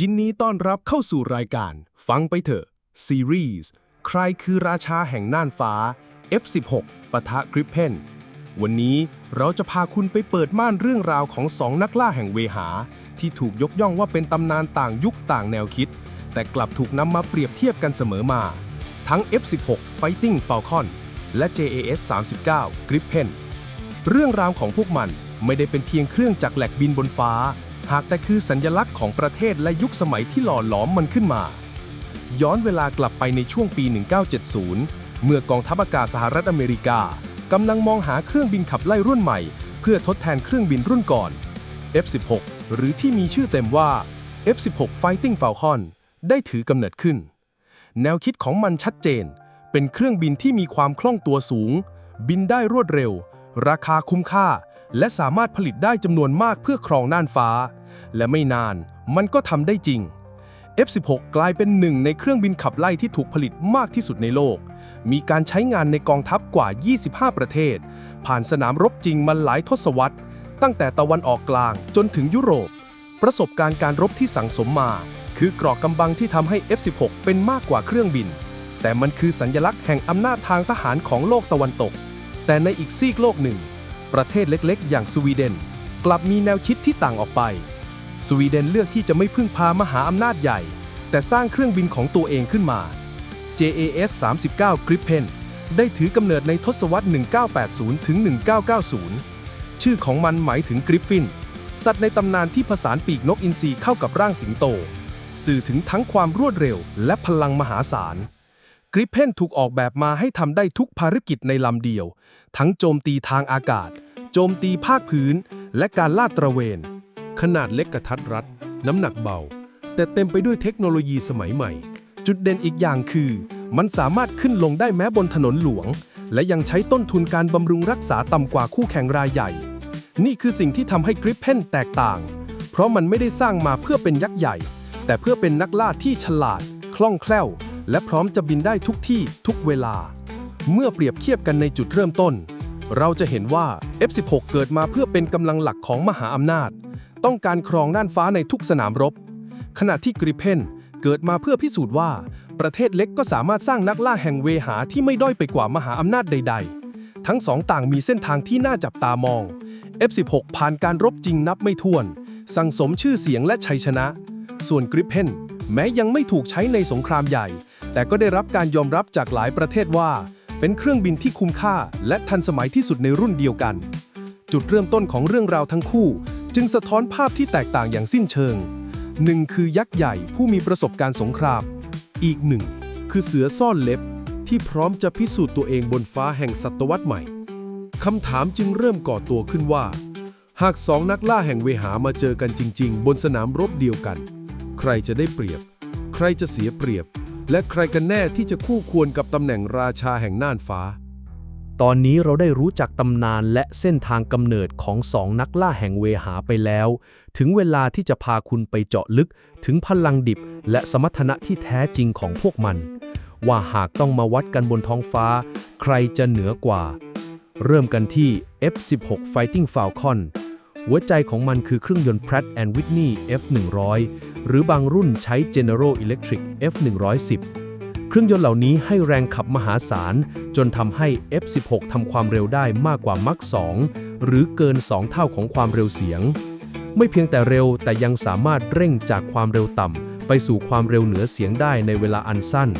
ยินดีต้อนรับเข้าสู่รายการ ฟังไปเถอะซีรีส์ใครคือราชาแห่งน่านฟ้า F16 ปะทะกริปเพนวันนี้เราจะพาคุณไปเปิดม่านเรื่องราวของสองนักล่าแห่งเวหา ที่ถูกยกย่องว่าเป็นตำนานต่างยุคต่างแนวคิด แต่กลับถูกนำมาเปรียบเทียบกันเสมอมา ทั้ง F16 Fighting Falcon และ JAS 39 Gripen เรื่องราวของพวกมันไม่ได้เป็นเพียงเครื่องจักรแหลกบินบนฟ้า หากแต่คือสัญญลักษณ์ของประเทศและยุคสมัยที่หล่อหลอมมันขึ้นมา ย้อนเวลากลับไปในช่วงปี 1970 เมื่อกองทัพอากาศสหรัฐอเมริกากำลังมองหาเครื่องบินขับไล่รุ่นใหม่ เพื่อทดแทนเครื่องบินรุ่นก่อน F16 หรือที่มีชื่อเต็มว่า F16 Fighting Falcon ได้ถือกำเนิดขึ้น แนวคิดของมันชัดเจน เป็นเครื่องบินที่มีความคล่องตัวสูง บินได้รวดเร็ว ราคาคุ้มค่า และสามารถผลิตได้จำนวนมากเพื่อครองน่านฟ้า และไม่นานมันก็ทำได้จริง F16 กลายเป็นหนึ่งในเครื่องบินขับไล่ที่ถูกผลิตมากที่สุดในโลก มีการใช้งานในกองทัพกว่า 25 ประเทศ ผ่านสนามรบจริงมาหลายทศวรรษ ตั้งแต่ตะวันออกกลางจนถึงยุโรป ประสบการณ์การรบที่สั่งสมมา คือกรอกกำบังที่ทำให้ F16 เป็นมากกว่าเครื่องบิน แต่มันคือสัญลักษณ์แห่งอำนาจทางทหารของโลกตะวันตก แต่ในอีกซีกโลกหนึ่ง ประเทศเล็กๆ อย่างสวีเดน กลับมีแนวคิดที่ต่างออกไป สวีเดนเลือกที่จะไม่พึ่งพามหาอำนาจใหญ่ แต่สร้างเครื่องบินของตัวเองขึ้นมา JAS 39 Gripen ได้ถือกำเนิดในทศวรรษ 1980 ถึง 1990 ชื่อของมันหมายถึงกริฟฟิน สัตว์ในตำนานที่ผสานปีกนกอินทรีเข้ากับร่างสิงโต สื่อถึงทั้งความรวดเร็วและพลังมหาศาลกริปเพนถูกออกแบบมาให้ทำได้ทุกภารกิจในลำเดียว ทั้งโจมตีทางอากาศ โจมตีภาคพื้น และการลาดตระเวน ขนาดเล็กกระทัดรัด น้ำหนักเบา แต่เต็มไปด้วยเทคโนโลยีสมัยใหม่ จุดเด่นอีกอย่างคือ มันสามารถขึ้นลงได้แม้บนถนนหลวง และยังใช้ต้นทุนการบำรุงรักษาต่ำกว่าคู่แข่งรายใหญ่ นี่คือสิ่งที่ทำให้กริปเพนแตกต่าง เพราะมันไม่ได้สร้างมาเพื่อเป็นยักษ์ใหญ่ แต่เพื่อเป็นนักล่าที่ฉลาด คล่องแคล่ว และพร้อมจะบินได้ทุกที่ทุกเวลา เมื่อเปรียบเทียบกันในจุดเริ่มต้นเราจะเห็นว่า F16 เกิดมาเพื่อเป็นกำลังหลักของมหาอำนาจ ต้องการครองน่านฟ้าในทุกสนามรบ ขณะที่กริเพนเกิดมาเพื่อพิสูจน์ว่า ประเทศเล็กก็สามารถสร้างนักล่าแห่งเวหาที่ไม่ด้อยไปกว่ามหาอำนาจใด ๆ ทั้งสองต่างมีเส้นทางที่น่าจับตามอง F16 ผ่านการรบจริงนับไม่ถ้วน สั่งสมชื่อเสียงและชัยชนะ ส่วนกริเพนแม้ยังไม่ถูกใช้ในสงครามใหญ่ แต่ก็ได้รับการยอมรับจากหลายประเทศว่า เป็นเครื่องบินที่คุ้มค่า และทันสมัยที่สุดในรุ่นเดียวกัน จุดเริ่มต้นของเรื่องราวทั้งคู่ จึงสะท้อนภาพที่แตกต่างอย่างสิ้นเชิงหนึ่งคือยักษ์ใหญ่ผู้มีประสบการณ์สงคราม อีกหนึ่งคือเสือซ่อนเล็บที่พร้อมจะพิสูจน์ตัวเองบนฟ้าแห่งศตวรรษใหม่คำถามจึงเริ่มก่อตัวขึ้นว่า หากสองนักล่าแห่งเวหามาเจอกันจริง ๆ บนสนามรบเดียวกัน ใครจะได้เปรียบ ใครจะเสียเปรียบ และใครกันแน่ที่จะคู่ควรกับตำแหน่งราชาแห่งน่านฟ้า ตอนนี้เราได้รู้จักตำนานและเส้นทางกำเนิดของสองนักล่าแห่งเวหาไปแล้ว ถึงเวลาที่จะพาคุณไปเจาะลึกถึงพลังดิบและสมรรถนะที่แท้จริงของพวกมัน ว่าหากต้องมาวัดกันบนท้องฟ้า ใครจะเหนือกว่า เริ่มกันที่ F16 Fighting Falcon หัวใจของมันคือเครื่องยนต์ Pratt Whitney F100 หรือบางรุ่นใช้ General Electric F110 เครื่องยนต์เหล่านี้ให้แรงขับมหาศาล จนทำให้ F16 ทำความเร็วได้มากกว่ามัก2หรือเกิน 2 เท่าของความเร็วเสียง ไม่เพียงแต่เร็วแต่ยังสามารถเร่งจากความเร็วต่ำ ไปสู่ความเร็วเหนือเสียงได้ในเวลาอันสั้น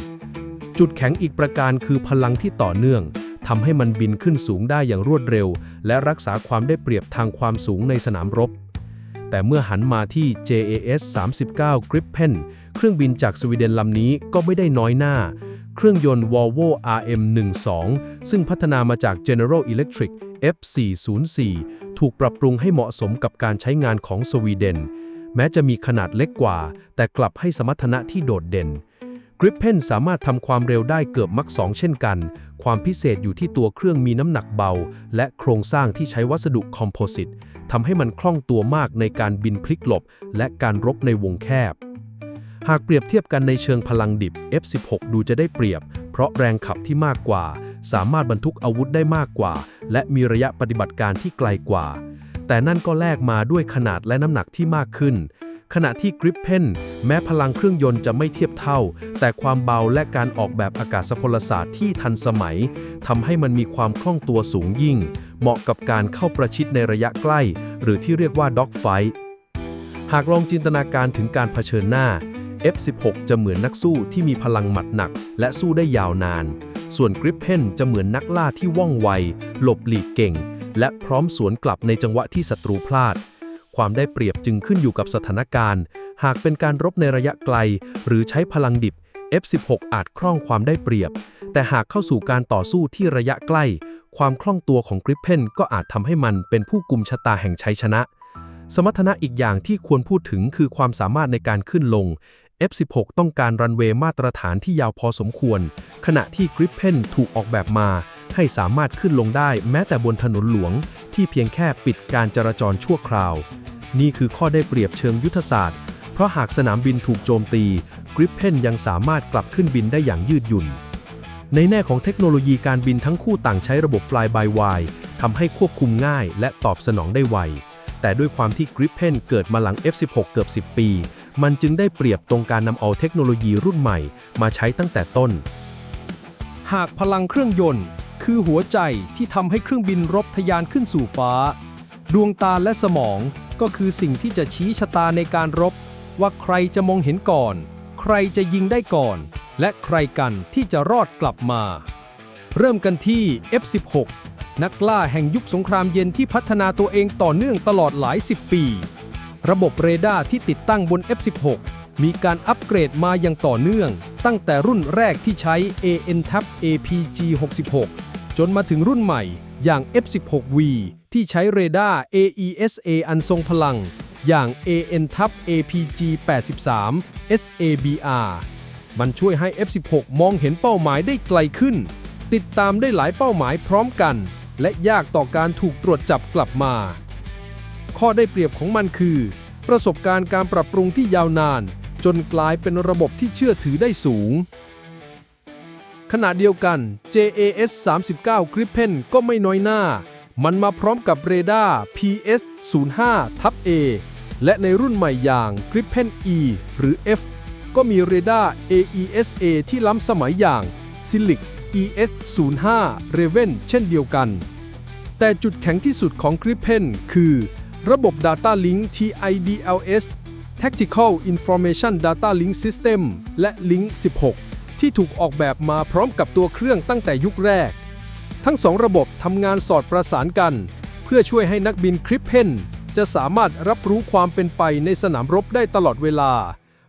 จุดแข็งอีกประการคือพลังที่ต่อเนื่องทำให้มันบินขึ้นสูงได้อย่างรวดเร็ว และรักษาความได้เปรียบทางความสูงในสนามรบ แต่เมื่อหันมาที่ JAS 39 Gripen เครื่องบินจากสวีเดนลำนี้ก็ไม่ได้น้อยหน้า เครื่องยนต์ Volvo RM12 ซึ่งพัฒนามาจาก General Electric F404 ถูกปรับปรุงให้เหมาะสมกับการใช้งานของสวีเดน แม้จะมีขนาดเล็กกว่า แต่กลับให้สมรรถนะที่โดดเด่น Gripen สามารถทำความเร็วได้เกือบมัก 2 เช่นกัน ความพิเศษอยู่ที่ตัวเครื่องมีน้ำหนักเบา และโครงสร้างที่ใช้วัสดุคอมโพสิตทำให้มันคล่องตัวมากในการบินพลิกหลบ และการรบในวงแคบ หากเปรียบเทียบกันในเชิงพลังดิบ F16 ดูจะได้เปรียบ เพราะแรงขับที่มากกว่า สามารถบรรทุกอาวุธได้มากกว่า และมีระยะปฏิบัติการที่ไกลกว่า แต่นั่นก็แลกมาด้วยขนาดและน้ำหนักที่มากขึ้น ขณะที่ Gripen แม้พลังเครื่องยนต์จะไม่เทียบเท่า แต่ความเบาและการออกแบบอากาศพลศาสตร์ที่ทันสมัยทำให้มันมีความคล่องตัวสูงยิ่ง เหมาะกับการเข้าประชิดในระยะใกล้ หรือที่เรียกว่า Dogfight หากลองจินตนาการถึงการเผชิญหน้า F16 จะเหมือนนักสู้ที่มีพลังหมัดหนัก และสู้ได้ยาวนาน ส่วน Gripen จะเหมือนนักล่าที่ว่องไว หลบหลีกเก่ง และพร้อมสวนกลับในจังหวะที่ศัตรูพลาด ความได้เปรียบจึงขึ้นอยู่กับสถานการณ์ หากเป็นการรบในระยะไกล หรือใช้พลังดิบ F16 อาจคล่องความได้เปรียบ แต่หากเข้าสู่การต่อสู้ที่ระยะใกล้ ความคล่องตัวของ Gripen ก็อาจทำให้มันเป็นผู้กุมชะตาแห่งชัยชนะ สมรรถนะอีกอย่างที่ควรพูดถึงคือความสามารถในการขึ้นลง F16 ต้องการรันเวย์มาตรฐานที่ยาวพอสมควร ขณะที่ Gripen ถูกออกแบบมา ให้สามารถขึ้นลงได้แม้แต่บนถนนหลวง ที่เพียงแค่ปิดการจราจรชั่วคราว นี่คือข้อได้เปรียบเชิงยุทธศาสตร์ เพราะหากสนามบินถูกโจมตี Gripen ยังสามารถกลับขึ้นบินได้อย่างยืดหยุ่น ในแง่ของเทคโนโลยีการบินทั้งคู่ต่างใช้ระบบ Fly by Wire ทำให้ควบคุมง่ายและตอบสนองได้ไว แต่ด้วยความที่ Gripen เกิดมาหลัง F16 เกือบ 10 ปี มันจึงได้เปรียบตรงการนำเอาเทคโนโลยีรุ่นใหม่ มาใช้ตั้งแต่ต้น หากพลังเครื่องยนต์ คือหัวใจที่ทำให้เครื่องบินรบทะยานขึ้นสู่ฟ้า ดวงตาและสมอง ก็คือสิ่งที่จะชี้ชะตาในการรบ ว่าใครจะมองเห็นก่อน ใครจะยิงได้ก่อน และใครกันที่จะรอดกลับมา เริ่มกันที่ F16 นักล่าแห่งยุคสงครามเย็นที่พัฒนาตัวเองต่อเนื่องตลอดหลายสิบปี ระบบเรดาร์ที่ติดตั้งบน F16 มีการอัปเกรดมาอย่างต่อเนื่อง ตั้งแต่รุ่นแรกที่ใช้ AN-TAP APG 66จนมาถึงรุ่นใหม่ อย่าง F16V ที่ใช้เรดาร์ AESA อันทรงพลัง อย่าง AN-TAP APG 83 SABR มันช่วยให้ F16 มองเห็นเป้าหมายได้ไกลขึ้น ติดตามได้หลายเป้าหมายพร้อมกัน และยากต่อการถูกตรวจจับกลับมา ข้อได้เปรียบของมันคือ ประสบการณ์การปรับปรุงที่ยาวนาน จนกลายเป็นระบบที่เชื่อถือได้สูง ขณะเดียวกัน JAS 39 Gripen ก็ไม่น้อยหน้า มันมาพร้อมกับเรดาร์ PS 05ทับ A และในรุ่นใหม่อย่าง Gripen E หรือ F ก็มีเรดาร์ AESA ที่ล้ำสมัยอย่าง Silix ES 05 Raven เช่นเดียวกัน แต่จุดแข็งที่สุดของ Gripen คือ ระบบ Data Link TIDLS Tactical Information Data Link System และ Link 16 ที่ถูกออกแบบมาพร้อมกับตัวเครื่องตั้งแต่ยุคแรก ทั้งสองระบบทำงานสอดประสานกัน เพื่อช่วยให้นักบินคริปเพนจะสามารถรับรู้ความเป็นไปในสนามรบได้ตลอดเวลา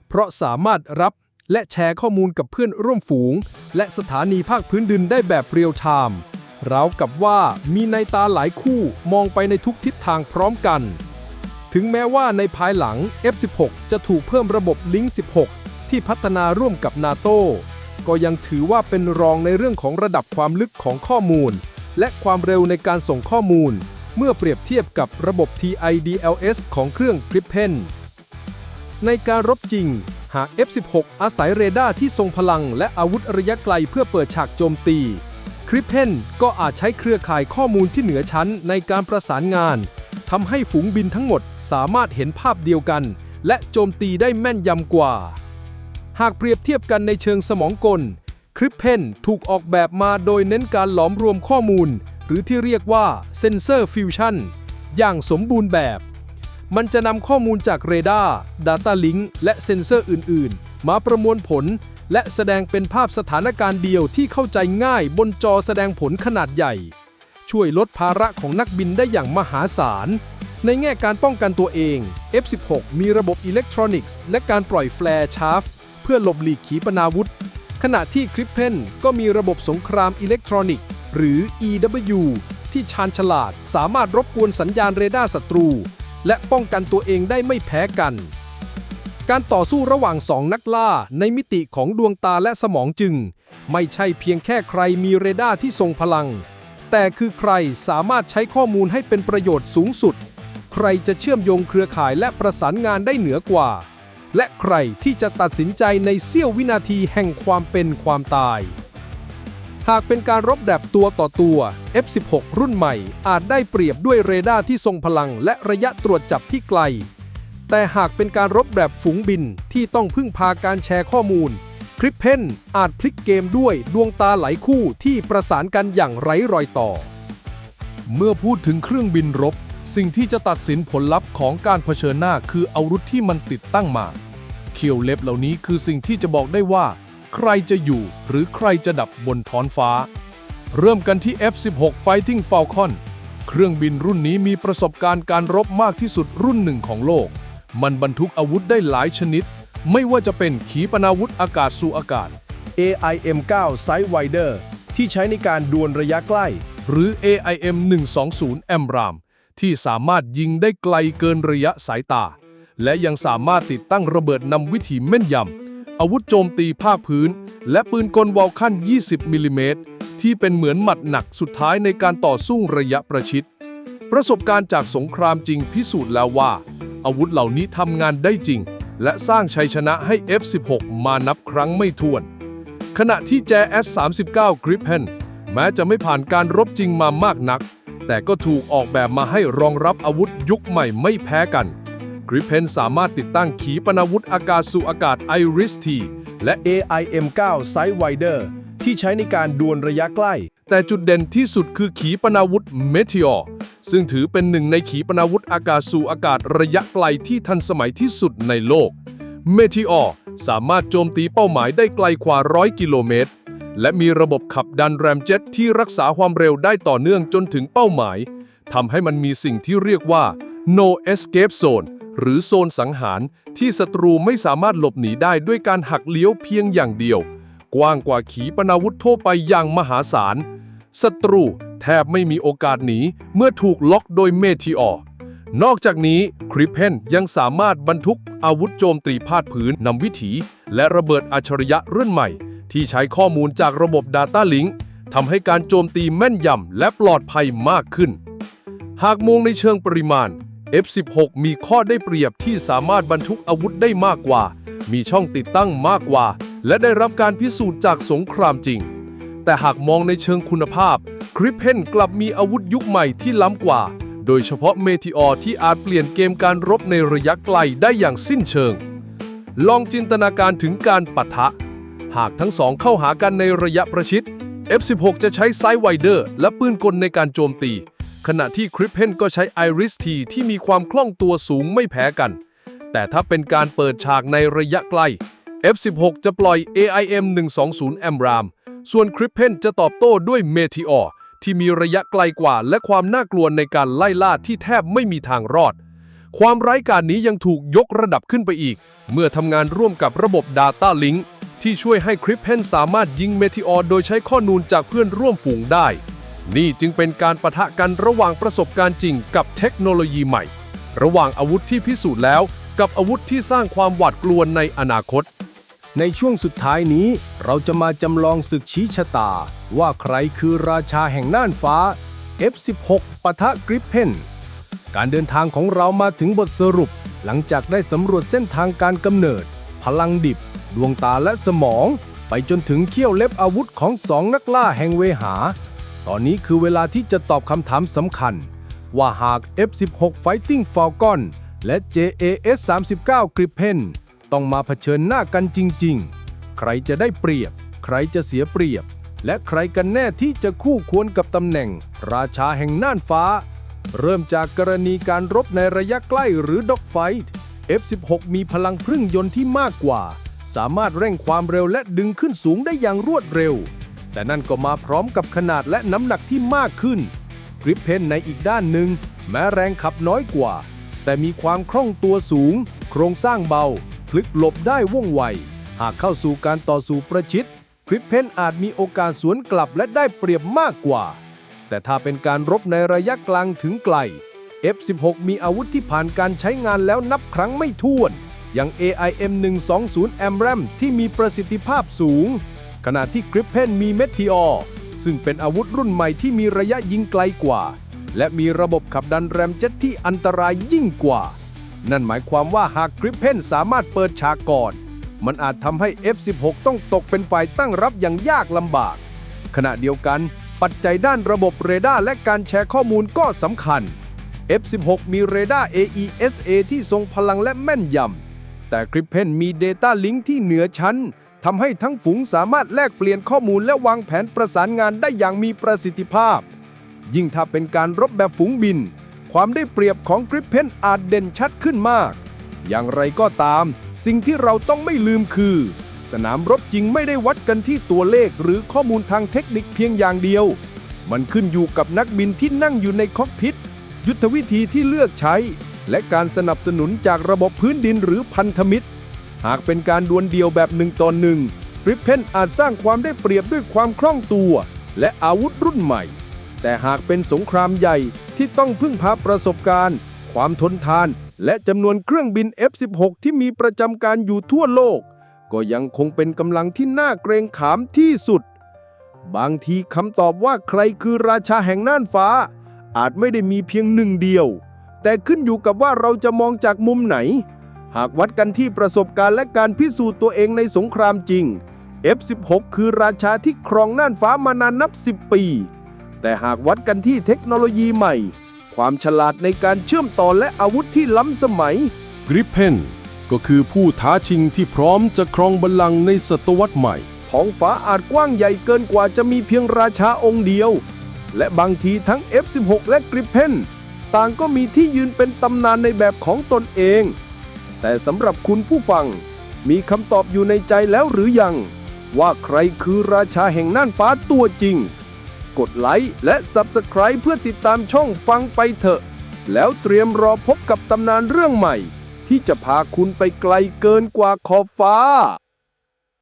เพราะสามารถรับและแชร์ข้อมูลกับเพื่อนร่วมฝูง และสถานีภาคพื้นดินได้แบบเรียลไทม์ราวกับว่ามีในตาหลายคู่มองไปในทุกทิศทางพร้อมกัน ถึงแม้ว่าในภายหลัง F16 จะถูกเพิ่มระบบ Link 16 ที่พัฒนาร่วมกับนาโต ก็ยังถือว่าเป็นรองในเรื่องของระดับความลึกของข้อมูล และความเร็วในการส่งข้อมูล เมื่อเปรียบเทียบกับระบบ TIDLS ของเครื่อง Gripen ในการรบจริง หาก F16 อาศัยเรดาร์ที่ทรงพลังและอาวุธระยะไกลเพื่อเปิดฉากโจมตีคริปเพนก็อาจใช้เครือข่ายข้อมูลที่เหนือชั้นในการประสานงานทำให้ฝูงบินทั้งหมดสามารถเห็นภาพเดียวกัน และโจมตีได้แม่นยำกว่า หากเปรียบเทียบกันในเชิงสมองกล คริปเพนถูกออกแบบมาโดยเน้นการหลอมรวมข้อมูล หรือที่เรียกว่าเซนเซอร์ฟิวชันอย่างสมบูรณ์แบบ มันจะนำข้อมูลจากเรดาร์ Data Link และเซนเซอร์อื่น ๆ มาประมวลผล และแสดงเป็นภาพสถานการณ์เดียวที่เข้าใจง่ายบนจอแสดงผลขนาดใหญ่ ช่วยลดภาระของนักบินได้อย่างมหาศาลในแง่การป้องกันตัวเอง F16 มีระบบอิเล็กทรอนิกส์ และการปล่อยแฟร์ชาร์ฟ เพื่อหลบหลีกขีปนาวุธ ขณะที่คริปเพนก็มีระบบสงครามอิเล็กทรอนิกส์ หรือ EW ที่ชาญฉลาดสามารถรบกวนสัญญาณเรดาร์ศัตรู และป้องกันตัวเองได้ไม่แพ้กัน การต่อสู้ระหว่างสองนักล่าในมิติของดวงตาและสมองจึง ไม่ใช่เพียงแค่ใครมีเรดาร์ที่ทรงพลัง แต่คือใครสามารถใช้ข้อมูลให้เป็นประโยชน์สูงสุด ใครจะเชื่อมโยงเครือข่ายและประสานงานได้เหนือกว่า และใครที่จะตัดสินใจในเสี้ยววินาทีแห่งความเป็นความตาย หากเป็นการรบแบบตัวต่อตัว F16 รุ่นใหม่ อาจได้เปรียบด้วยเรดาร์ที่ทรงพลังและระยะตรวจจับที่ไกล แต่หากเป็นการรบแบบฝูงบินที่ต้องพึ่งพาการแชร์ข้อมูล คริปเพนอาจพลิกเกมด้วยดวงตาไหลคู่ที่ประสานกันอย่างไร้รอยต่อ เมื่อพูดถึงเครื่องบินรบ สิ่งที่จะตัดสินผลลัพธ์ของการเผชิญหน้าคืออาวุธที่มันติดตั้งมา เขียวเล็บเหล่านี้คือสิ่งที่จะบอกได้ว่า ใครจะอยู่หรือใครจะดับบนท้องฟ้า เริ่มกันที่ F-16 Fighting Falcon เครื่องบินรุ่นนี้มีประสบการณ์การรบมากที่สุดรุ่นหนึ่งของโลก มันบรรทุกอาวุธได้หลายชนิด ไม่ว่าจะเป็นขีปนาวุธอากาศสู่อากาศ AIM-9 Sidewinder ที่ใช้ในการดวลระยะใกล้ หรือ AIM 120 AMRAAM ที่สามารถยิงได้ไกลเกินระยะสายตา และยังสามารถติดตั้งระเบิดนำวิถีแม่นยำอาวุธโจมตีภาคพื้น และปืนกลวอลคัน 20 มิลลิเมตรที่เป็นเหมือนหมัดหนักสุดท้ายในการต่อสู้ระยะประชิด ประสบการณ์จากสงครามจริงพิสูจน์แล้วว่า อาวุธเหล่านี้ทำงานได้จริง และสร้างชัยชนะให้ F16 มานับครั้งไม่ถ้วน ขณะที่แจ S39 Gripen แม้จะไม่ผ่านการรบจริงมามากนัก แต่ก็ถูกออกแบบมาให้รองรับอาวุธยุคใหม่ไม่แพ้กัน Gripen สามารถติดตั้งขีปนาวุธอากาศสู่อากาศ Iris-T และ AIM-9 Sidewinder ที่ใช้ในการดวลระยะใกล้ แต่จุดเด่นที่สุดคือขีปนาวุธ Meteor ซึ่งถือเป็นหนึ่งในขีปนาวุธอากาศสู่อากาศระยะไกลที่ทันสมัยที่สุดในโลก Meteor สามารถโจมตีเป้าหมายได้ไกลกว่า 100 กิโลเมตร และมีระบบขับดันแรมเจ็ตที่รักษาความเร็วได้ต่อเนื่องจนถึงเป้าหมายทำให้มันมีสิ่งที่เรียกว่า no escape zone หรือโซนสังหารที่ศัตรูไม่สามารถหลบหนีได้ด้วยการหักเลี้ยวเพียงอย่างเดียว กว้างกว่าขีปนาวุธทั่วไปอย่างมหาศาลศัตรูแทบไม่มีโอกาสหนีเมื่อถูกล็อกโดยเมทิออร์นอกจากนี้คริปเพนยังสามารถบรรทุกอาวุธโจมตีพาดพื้นนำวิถี และระเบิดอัจฉริยะรุ่นใหม่ ที่ใช้ข้อมูลจากระบบ Data Link ทำให้การโจมตีแม่นยำและปลอดภัยมากขึ้น หากมองในเชิงปริมาณ F16 มีข้อได้เปรียบที่สามารถบรรทุกอาวุธได้มากกว่า มีช่องติดตั้งมากกว่า และได้รับการพิสูจน์จากสงครามจริง แต่หากมองในเชิงคุณภาพคริปเพนกลับมีอาวุธยุคใหม่ที่ล้ำกว่า โดยเฉพาะเมทิออที่อาจเปลี่ยนเกมการรบในระยะไกลได้อย่างสิ้นเชิง ลองจินตนาการถึงการปะทะ หากทั้งสองเข้าหากันในระยะประชิด F16 จะใช้ไซด์ไวเดอร์และปืนกลในการโจมตี ขณะที่คริปเพนก็ใช้ Iris T ที่มีความคล่องตัวสูงไม่แพ้กัน แต่ถ้าเป็นการเปิดฉากในระยะไกล F16 จะปล่อย AIM 120 AMRAAM ส่วน Crippen จะตอบโต้ด้วย Meteor ที่มีระยะไกลกว่าและความน่ากลัวในการไล่ล่าที่แทบไม่มีทางรอด ความไร้การนี้ยังถูกยกระดับขึ้นไปอีก เมื่อทำงานร่วมกับระบบ Data Link ที่ช่วยให้ Crippen สามารถยิง Meteor โดยใช้ข้อมูลจากเพื่อนร่วมฝูงได้ นี่จึงเป็นการปะทะกันระหว่างประสบการณ์จริงกับเทคโนโลยีใหม่ ระหว่างอาวุธที่พิสูจน์แล้ว กับอาวุธที่สร้างความหวาดกลัวในอนาคต ในช่วงสุดท้ายนี้ เราจะมาจำลองศึกชี้ชะตา ว่าใครคือราชาแห่งน่านฟ้า F16 ปะทะกริปเพนการเดินทางของเรามาถึงบทสรุป หลังจากได้สำรวจเส้นทางการกำเนิด พลังดิบ ดวงตาและสมอง ไปจนถึงเขี้ยวเล็บอาวุธของสองนักล่าแห่งเวหา ตอนนี้คือเวลาที่จะตอบคำถามสำคัญ ว่าหาก F16 Fighting Falcon และ JAS 39 Gripen ต้องมาเผชิญหน้ากันจริง ๆ ใครจะได้เปรียบ ใครจะเสียเปรียบ และใครกันแน่ที่จะคู่ควรกับตำแหน่ง ราชาแห่งน่านฟ้า เริ่มจากกรณีการรบในระยะใกล้หรือ Dogfight F16 มีพลังพึ่งยนต์ที่มากกว่า สามารถเร่งความเร็วและดึงขึ้นสูงได้อย่างรวดเร็ว แต่นั่นก็มาพร้อมกับขนาดและน้ำหนักที่มากขึ้น กริปเพนในอีกด้านหนึ่ง แม้แรงขับน้อยกว่า แต่มีความคล่องตัวสูง โครงสร้างเบา พลิกหลบได้ว่องไว หากเข้าสู่การต่อสู้ประชิดกริปเพนอาจมีโอกาสสวนกลับและได้เปรียบมากกว่า แต่ถ้าเป็นการรบในระยะกลางถึงไกล F16 มีอาวุธที่ผ่านการใช้งานแล้วนับครั้งไม่ถ้วน อย่าง AIM 120 a m r a m ที่มีประสิทธิภาพสูง ขณะที่ Gripen มี Meteor ซึ่งเป็นอาวุธรุ่นใหม่ที่มีระยะยิงไกลกว่า และมีระบบขับดันแรมเจ็ตที่อันตรายยิ่งกว่า นั่นหมายความว่าหาก Gripen สามารถเปิดฉากก่อน มันอาจทำให้ F16 ต้องตกเป็นฝ่ายตั้งรับอย่างยากลำบาก ขณะเดียวกัน ปัจจัยด้านระบบเรดาร์และการแชร์ข้อมูลก็สำคัญ F16 มีเรดาร์ AESA ที่ทรงพลังและแม่นยำ แต่ Gripen มี Data Link ที่เหนือชั้นทำให้ทั้งฝูงสามารถแลกเปลี่ยนข้อมูลและวางแผนประสานงานได้อย่างมีประสิทธิภาพ ยิ่งถ้าเป็นการรบแบบฝูงบิน ความได้เปรียบของ Gripen อาจเด่นชัดขึ้นมาก อย่างไรก็ตาม สิ่งที่เราต้องไม่ลืมคือ สนามรบจริงไม่ได้วัดกันที่ตัวเลขหรือข้อมูลทางเทคนิคเพียงอย่างเดียว มันขึ้นอยู่กับนักบินที่นั่งอยู่ในคอกพิทยุทธวิธีที่เลือกใช้ และการสนับสนุนจากระบบพื้นดินหรือพันธมิตร หากเป็นการดวลเดียวแบบหนึ่งต่อหนึ่งริปเพนอาจสร้างความได้เปรียบด้วยความคล่องตัว และอาวุธรุ่นใหม่ แต่หากเป็นสงครามใหญ่ที่ต้องพึ่งพาประสบการณ์ ความทนทาน และจำนวนเครื่องบิน F-16 ที่มีประจำการอยู่ทั่วโลก ก็ยังคงเป็นกำลังที่น่าเกรงขามที่สุด บางทีคำตอบว่าใครคือราชาแห่งน่านฟ้า อาจไม่ได้มีเพียงหนึ่งเดียว แต่ขึ้นอยู่กับว่าเราจะมองจากมุมไหน หากวัดกันที่ประสบการณ์และการพิสูจน์ตัวเองในสงครามจริง F16 คือราชาที่ครองน่านฟ้ามานานนับ 10 ปี แต่หากวัดกันที่เทคโนโลยีใหม่ ความฉลาดในการเชื่อมต่อและอาวุธที่ล้ำสมัยกริปเพนก็คือผู้ท้าชิงที่พร้อมจะครองบัลลังก์ในศตวรรษใหม่ท้องฟ้าอาจกว้างใหญ่เกินกว่าจะมีเพียงราชาองค์เดียว และบางทีทั้ง F16 และกริปเพน ต่างก็มีที่ยืนเป็นตำนานในแบบของตนเอง แต่สำหรับคุณผู้ฟัง มีคำตอบอยู่ในใจแล้วหรือยัง ว่าใครคือราชาแห่งน่านฟ้าตัวจริง กดไลค์และ Subscribe เพื่อติดตามช่องฟังไปเถอะ แล้วเตรียมรอพบกับตำนานเรื่องใหม่ ที่จะพาคุณไปไกลเกินกว่าขอบฟ้า